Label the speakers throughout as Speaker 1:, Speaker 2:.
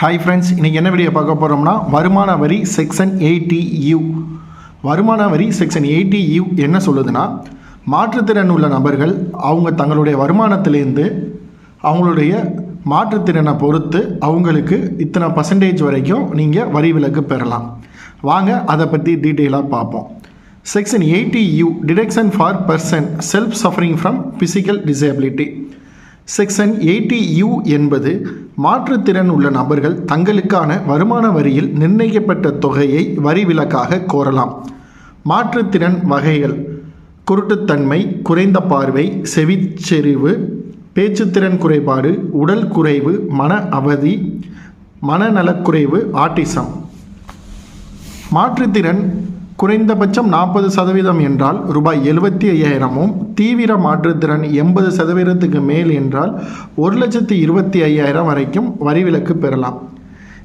Speaker 1: Hi friends இன்றைக்கி என்ன video பார்க்க போகிறோம்னா வருமான வரி செக்ஷன் எயிட்டி யூ வருமான வரி செக்ஷன் எயிட்டி யூ என்ன சொல்லுதுன்னா மாற்றுத்திறன் உள்ள நபர்கள் அவங்க தங்களுடைய வருமானத்திலேருந்து அவங்களுடைய மாற்றுத்திறனை பொறுத்து அவங்களுக்கு இத்தனை பர்சன்டேஜ் வரைக்கும் நீங்கள் வரி விலக்கு பெறலாம். வாங்க அதை பற்றி டீட்டெயிலாக பார்ப்போம். Section eighty U deduction for person self suffering from physical disability section eighty U என்பது மாற்றுத்திறன் உள்ள நபர்கள் தங்களுக்கான வருமான வரியில் நிர்ணயிக்கப்பட்ட தொகையை வரி விலக்காக கோரலாம். மாற்றுத்திறன் வகைகள். குருட்டுத்தன்மை குறைந்த பார்வை செவிச்செறிவு பேச்சுத்திறன் குறைபாடு உடல் குறைவு மன அவதி மனநலக்குறைவு ஆட்டிசம். மாற்றுத்திறன் குறைந்தபட்சம் நாற்பது சதவீதம் என்றால் ரூபாய் எழுபத்தி ஐயாயிரமும் தீவிர மாற்றுத்திறன் எண்பது சதவீதத்துக்கு மேல் என்றால் ஒரு லட்சத்தி இருபத்தி ஐயாயிரம் வரைக்கும் வரி விலக்கு பெறலாம்.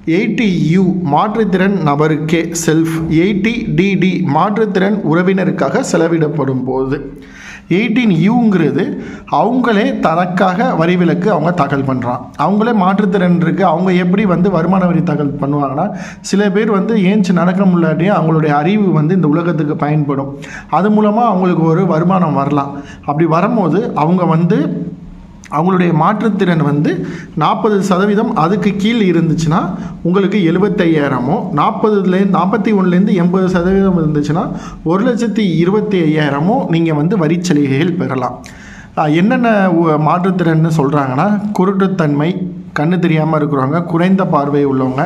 Speaker 1: எயிட்டி யூ மாற்றுத்திறன் நபருக்கே செல்ஃப் எயிட்டி டிடி மாற்றுத்திறன் உறவினருக்காக செலவிடப்படும் போது. எயிட்டீன் யூங்கிறது அவங்களே தனக்காக வரி விலக்கு அவங்க தாக்கல் பண்ணுறான் அவங்களே மாற்றுத்திறன் இருக்குது அவங்க எப்படி வந்து வருமான வரி தாக்கல் பண்ணுவாங்கன்னா சில பேர் வந்து ஏஞ்சி நடக்க முடியாட்டியும் அவங்களுடைய அறிவு வந்து இந்த உலகத்துக்கு பயன்படும். அது மூலமாக அவங்களுக்கு ஒரு வருமானம் வரலாம். அப்படி வரும்போது அவங்க வந்து அவங்களுடைய மாற்றுத்திறன் வந்து நாற்பது சதவீதம் அதுக்கு கீழ் இருந்துச்சுன்னா உங்களுக்கு எழுபத்தையாயிரமோ நாற்பதுலேருந்து நாற்பத்தி ஒன்றுலேருந்து எண்பது சதவீதம் இருந்துச்சுன்னா ஒரு லட்சத்தி இருபத்தி ஐயாயிரமோ நீங்கள் வந்து வரிச்சலுகைகள் பெறலாம். என்னென்ன மாற்றுத்திறன் மாற்றுத்திறன்னு சொல்கிறாங்கன்னா குருட்டுத்தன்மை கண்ணு தெரியாமல் இருக்கிறவங்க குறைந்த பார்வை உள்ளவங்க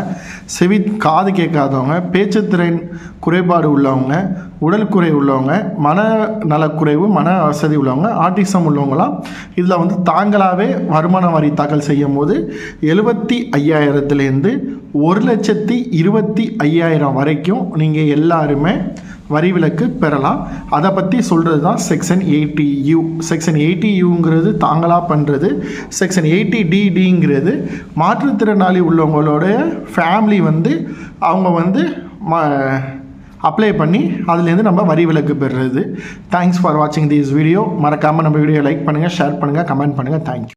Speaker 1: செவி காது கேட்காதவங்க பேச்சுத்திறன் குறைபாடு உள்ளவங்க உடல் குறை உள்ளவங்க மன நலக்குறைவு மன வசதி உள்ளவங்க ஆர்டிசம் உள்ளவங்களாம் இதில் வந்து தாங்களாகவே வருமான வரி தாக்கல் செய்யும் போது எழுபத்தி ஐயாயிரத்துலேருந்து ஒரு லட்சத்தி இருபத்தி ஐயாயிரம் வரைக்கும் நீங்கள் எல்லாருமே வரி விலக்கு பெறலாம் அதை பற்றி சொல்கிறது தான் section eighty U section eighty யூங்கிறது தாங்களாக பண்ணுறது செக்ஷன் எயிட்டி டிடிங்கிறது மாற்றுத்திறனாளி உள்ளவங்களுடைய ஃபேமிலி வந்து அவங்க வந்து ம அப்ளை பண்ணி அதுலேருந்து நம்ம வரி விலக்கு பெறுறது. தேங்க்ஸ் ஃபார் வாட்சிங் திஸ் வீடியோ மறக்காமல் நம்ம வீடியோ லைக் பண்ணுங்கள் ஷேர் பண்ணுங்கள் கமெண்ட் பண்ணுங்கள் தேங்க்யூ